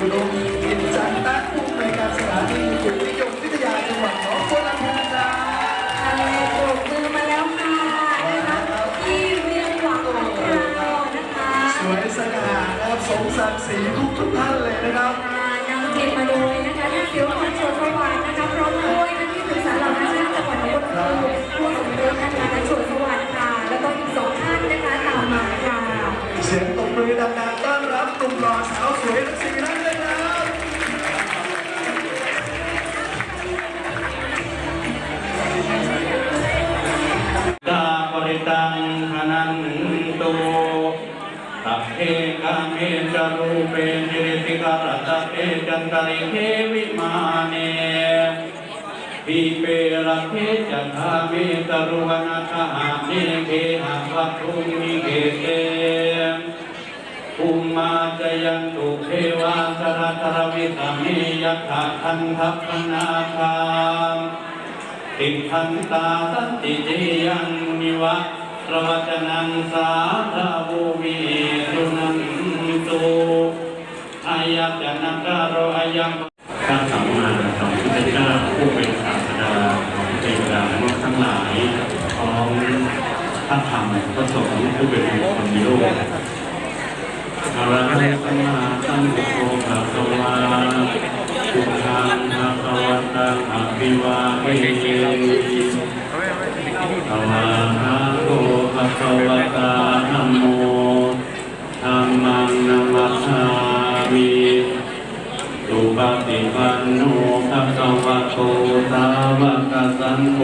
อุดมกิจจันทร์ผู้อำนการสถานีอุตุนิยมวิทยาจังหวัดหนองบัลำพูคทะเลปลุมือมาแล้วค่ะนะคะที่เวียงวังของเนะคะ สวยสง่านะครับสมศักดิ์ศรีทุกทุกท่านเลยนะครับนำทีมมาโดยนะคะท่เสียวพันชวนประวัตินะคะพร้อมด้วยที่ปรึกาหล่าน่างจังหวัดองบัวลำพูผู้สมรสท่านนายชวนประวัตค่ะ แล้วก็สองท่านนะคะตามมาค่ะ เสียงตบมือดังๆต้อนรับตุ่มหล่อสาวสวยและสิบ เมจรูเปจิริติการตะเตจันตริเทวิมาเนทีเประเทจันทาเมตรุวนาคหาเมเกหะวัตุมิเกเตภูมาจยันตุเทวาสรตรวิสามียัตถะคันทัพนาคามติทันตาสันติเจยังนิวะระวัจนังสาธาภู งหลายพร้อมพระธรรมพระสงฆ์ผู้เป็นคลในโลกอรหันตสัมมาสัมพุโธภะควาพุทธังภะคะวะตังอภิวาเทอะระหะโตภะควะตาธัมโมธัมมังนัมมัสสามิสุปฏิปันโนภะควะโตสาวกสังโฆ